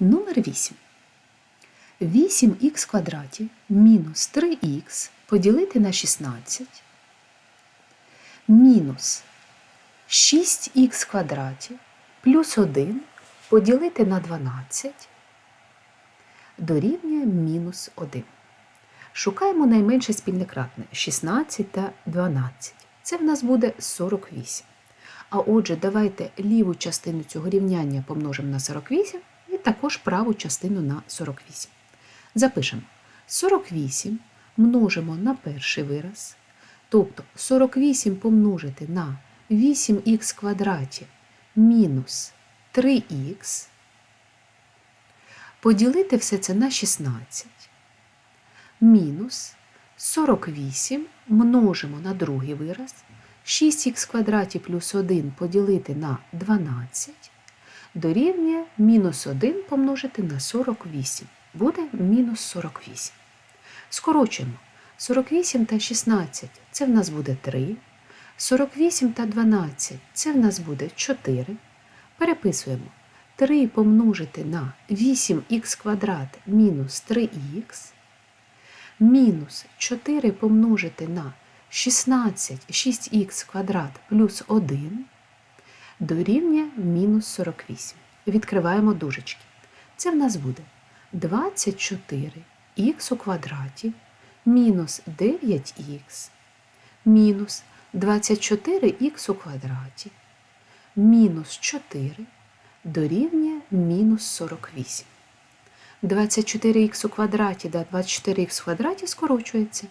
Номер 8. 8х квадраті мінус 3х поділити на 16 мінус 6х квадраті плюс 1 поділити на 12 дорівнює мінус 1. Шукаємо найменше спільне кратне 16 та 12. Це в нас буде 48. А отже, давайте ліву частину цього рівняння помножимо на 48 і також праву частину на 48. Запишемо 48 множимо на перший вираз. Тобто 48 помножити на 8х квадраті мінус 3х. Поділити все це на 16. Мінус 48 множимо на другий вираз. 6х квадраті плюс 1 поділити на 12 дорівнює мінус 1 помножити на 48. Буде мінус 48. Скорочуємо. 48 та 16 це в нас буде 3. 48 та 12 це в нас буде 4. Переписуємо. 3 помножити на 8х квадрат мінус 3х. Мінус 4 помножити на 16 6х квадрат плюс 1 дорівнює мінус 48. Відкриваємо дужечки. Це в нас буде 24х у квадраті мінус 9х мінус 24х у квадраті мінус 4 дорівнює мінус 48. 24х у квадраті та 24х в квадраті скорочується.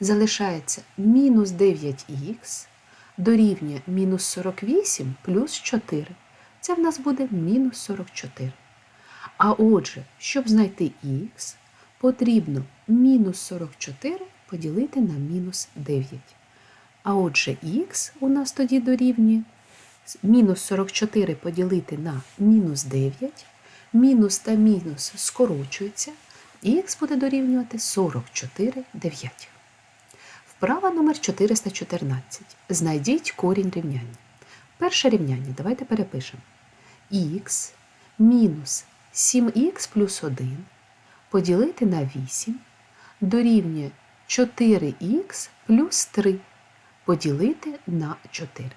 Залишається мінус 9х дорівнює мінус 48 плюс 4. Це в нас буде мінус 44. А отже, щоб знайти х, потрібно мінус 44 поділити на мінус 9. А отже, х у нас тоді дорівнює мінус 44 поділити на мінус 9, мінус та мінус скорочуються, і х буде дорівнювати 44 дев'ятих. Вправа номер 414. Знайдіть корінь рівняння. Перше рівняння давайте перепишемо. х мінус 7х плюс 1 поділити на 8 дорівнює 4х плюс 3 поділити на 4.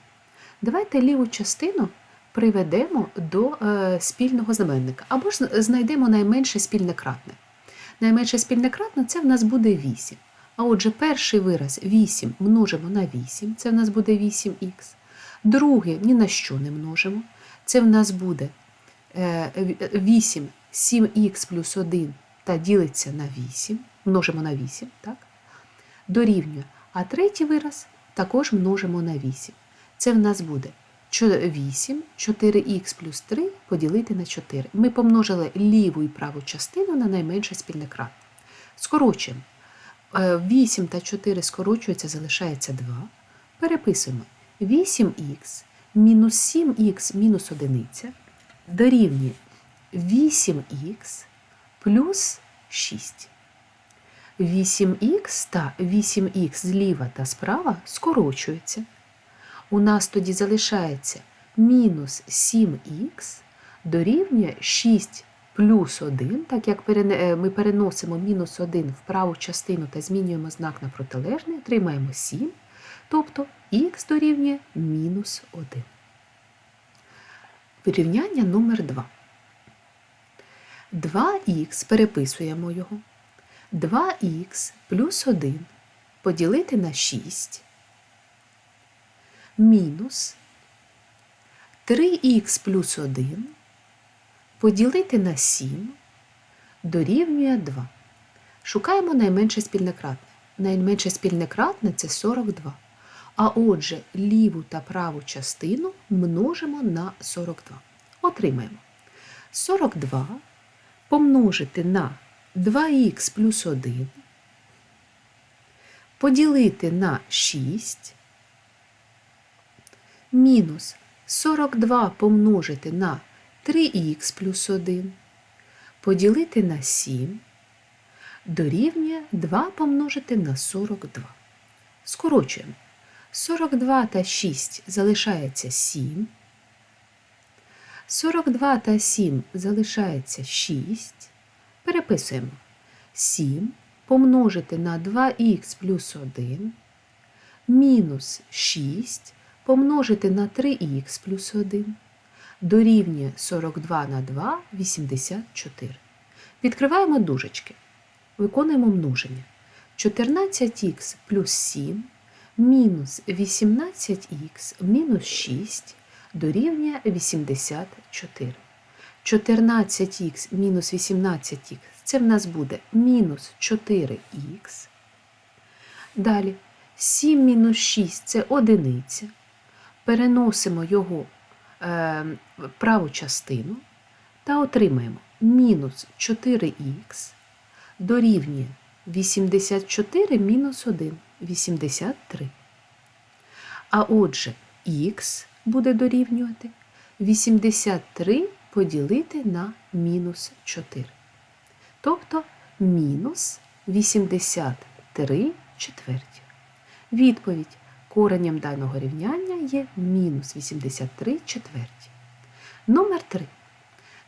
Давайте ліву частину приведемо до е, спільного знаменника, або ж знайдемо найменше спільне кратне. Найменше спільне кратне це в нас буде 8. А отже, перший вираз 8 множимо на 8, це в нас буде 8х. Друге ні на що не множимо. Це в нас буде 8, 7х плюс 1 та ділиться на 8, множимо на 8, так? дорівнює. А третій вираз також множимо на 8. Це в нас буде 8, 4х плюс 3 поділити на 4. Ми помножили ліву і праву частину на найменше спільне кратне. Скорочуємо. 8 та 4 скорочується, залишається 2. Переписуємо 8х мінус 7х мінус 1 дорівнює 8х плюс 6. 8х та 8х зліва та справа скорочуються. У нас тоді залишається мінус 7х дорівнює 6 плюс 1, так як ми переносимо мінус 1 в праву частину та змінюємо знак на протилежний, отримаємо 7, тобто х дорівнює мінус 1. Вирівняння номер 2. 2х переписуємо його. 2х плюс 1 поділити на 6 мінус 3х плюс 1 поділити на 7 дорівнює 2. Шукаємо найменше спільне кратне. Найменше спільне кратне це 42. А отже, ліву та праву частину множимо на 42. Отримаємо 42 помножити на 2х плюс 1, поділити на 6, мінус 42 помножити на 3х плюс 1, поділити на 7, дорівнює 2 помножити на 42. Скорочуємо. 42 та 6 залишається 7. 42 та 7 залишається 6. Переписуємо 7 помножити на 2х плюс 1 мінус 6 помножити на 3х плюс 1 дорівнює 42 на 2 84. Відкриваємо дужечки. Виконуємо множення. 14х плюс 7 мінус 18х мінус 6 дорівнює 84. 14х мінус 18х це в нас буде мінус 4х. Далі 7 мінус 6 це одиниця. Переносимо його праву частину та отримаємо мінус 4х дорівнює 84 мінус 1 83. А отже, х буде дорівнювати 83 поділити на мінус 4. Тобто мінус 83 четверті. Відповідь коренем даного рівняння є мінус 83 четверті. Номер 3.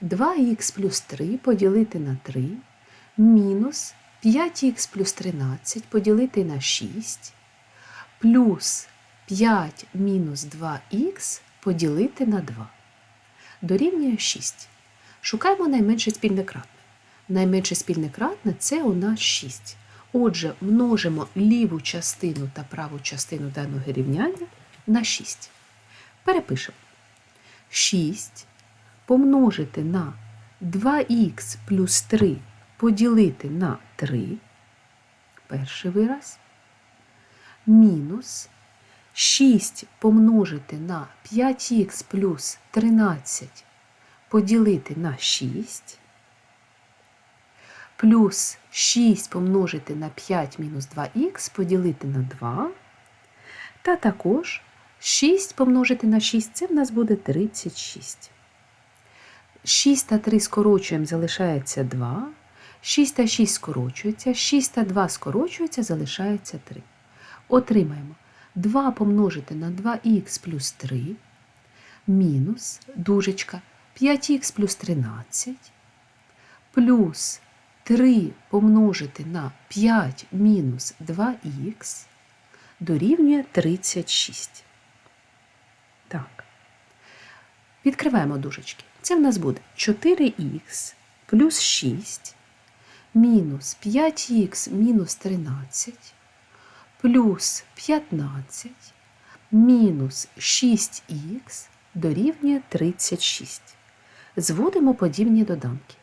2х плюс 3 поділити на 3 мінус 5х плюс 13 поділити на 6 плюс 5 мінус 2х поділити на 2. Дорівнює 6. Шукаємо найменше спільне кратне. Найменше спільне кратне це у нас 6. Отже, множимо ліву частину та праву частину даного рівняння на 6. Перепишемо. 6 помножити на 2х плюс 3 поділити на 3. Перший вираз. Мінус 6 помножити на 5х плюс 13 поділити на 6. Плюс 6 помножити на 5 мінус 2х поділити на 2. Та також 6 помножити на 6 це в нас буде 36. 6 та 3 скорочуємо, залишається 2. 6 та 6 скорочується, 6 та 2 скорочується, залишається 3. Отримаємо 2 помножити на 2х плюс 3 мінус дужечка 5х плюс 13 плюс 3 помножити на 5 мінус 2х дорівнює 36. Так. Відкриваємо дужечки. Це в нас буде 4х плюс 6 мінус 5х мінус 13 плюс 15 мінус 6х дорівнює 36. Зводимо подібні доданки.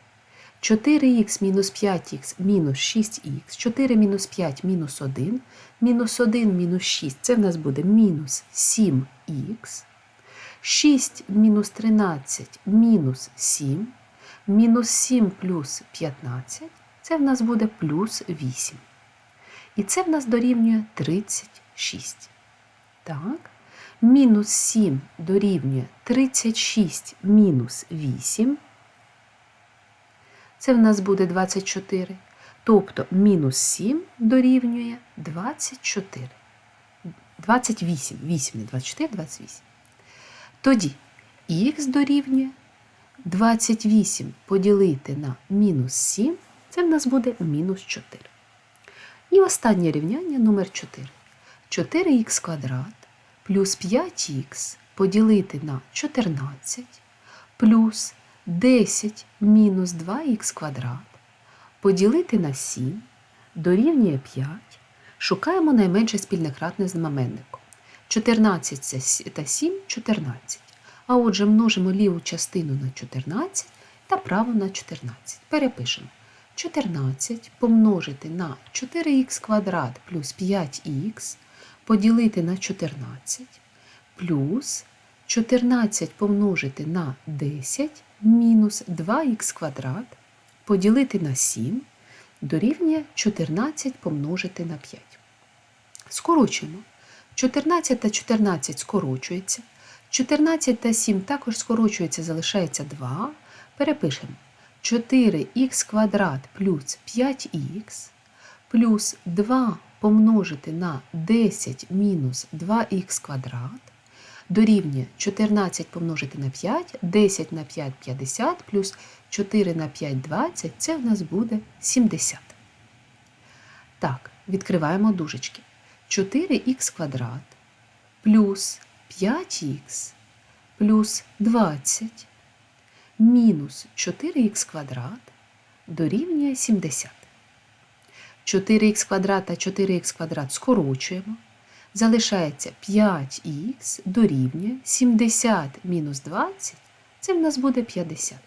4х мінус 5х мінус 6х, 4 мінус 5 мінус 1, мінус 1 мінус 6 це в нас буде мінус 7х, 6 мінус 13 мінус 7, мінус 7 плюс 15 це в нас буде плюс 8. І це в нас дорівнює 36. Так. Мінус 7 дорівнює 36 мінус 8. Це в нас буде 24. Тобто мінус 7 дорівнює 24. 28. 8, не 24, 28. Тоді х дорівнює 28 поділити на мінус 7. Це в нас буде мінус 4. І останнє рівняння номер 4. 4х квадрат плюс 5х поділити на 14 плюс 10 мінус 2х квадрат поділити на 7 дорівнює 5. Шукаємо найменше спільне кратне знаменнику. 14 та 7 14. А отже, множимо ліву частину на 14 та праву на 14. Перепишемо. 14 помножити на 4х квадрат плюс 5х поділити на 14 плюс 14 помножити на 10 мінус 2х квадрат поділити на 7 дорівнює 14 помножити на 5. Скорочуємо. 14 та 14 скорочується. 14 та 7 також скорочується, залишається 2. Перепишемо 4х квадрат плюс 5х плюс 2 помножити на 10 мінус 2х квадрат дорівнює 14 помножити на 5, 10 на 5 – 50, плюс 4 на 5 – 20, це в нас буде 70. Так, відкриваємо дужечки. 4х квадрат плюс 5х плюс 20 мінус 4х квадрат дорівнює 70. 4х квадрат та 4х квадрат скорочуємо. Залишається 5х дорівнює 70 мінус 20, це в нас буде 50.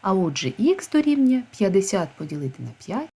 А отже, х дорівнює 50 поділити на 5